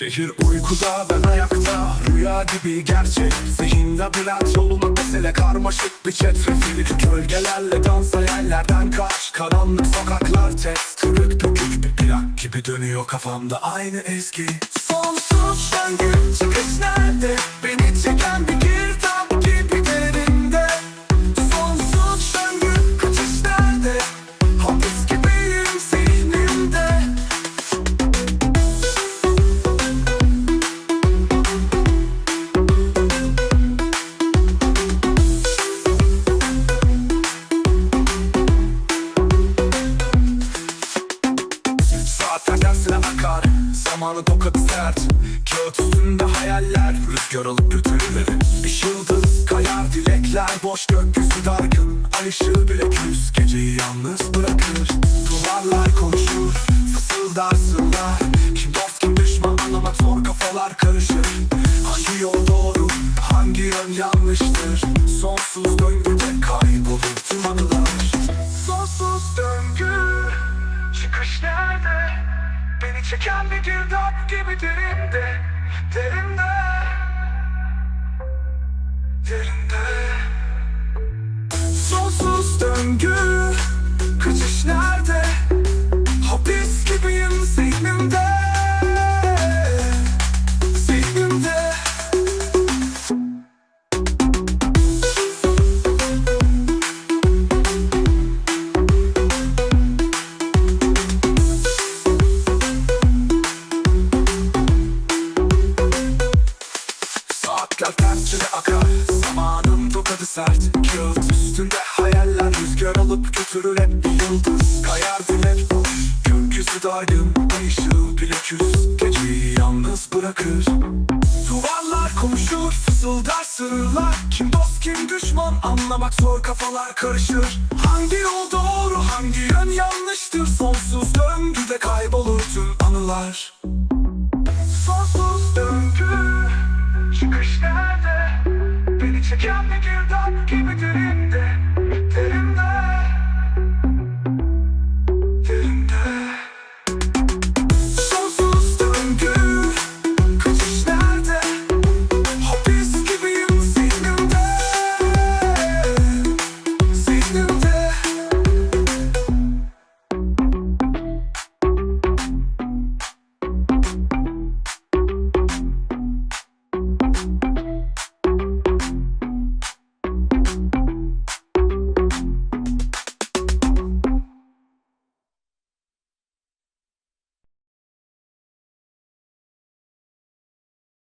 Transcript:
Şehir uykuda ben ayakta. Rüya gibi gerçek. Zihin labirent yoluna mesele karmaşık bir çetrefil. Gölgelerle dans hayallerden kaç. Karanlık sokaklar test Kırık dökük bir plak gibi dönüyor kafamda. Aynı ezgi. Sonsuz döngü çıkış nerede Zamanı tokadı sert. Kağıt üstünde hayaller. Rüzgar alıp götürür Bir yıldız kayar dilekler. Boş gökyüzü dargın. Ay ışığı bile küs Geceyi yalnız bırakır. Duvarlar konuşur. Fısıldar sırlar Kim dost kim düşman anlamak zor. Kafalar karışır. Hangi yol doğru? Hangi yön yanlıştır? Sonsuz döngüde kaybolur tüm anılar. Sonsuz döngü Çıkış nerede? Beni çeken bir girdap gibi Derinde Derinde akar. Zamanın tokadı sert Kağıt üstünde hayaller. Rüzgar alıp götürür hep bir yıldız. Kayardı hep boş Gökyüzü daim Işığı bile küs. Geceyi yalnız bırakır. Duvarlar konuşur Fısıldar sırlar. Kim dost kim düşman Anlamak zor kafalar karışır. Hangi yol doğru hangi yön yanlıştır? Sonsuz döngüde kaybolur tüm anılar. Sonsuz döngü Çıkış nerede? Şeker ve girdap gibi dönüyor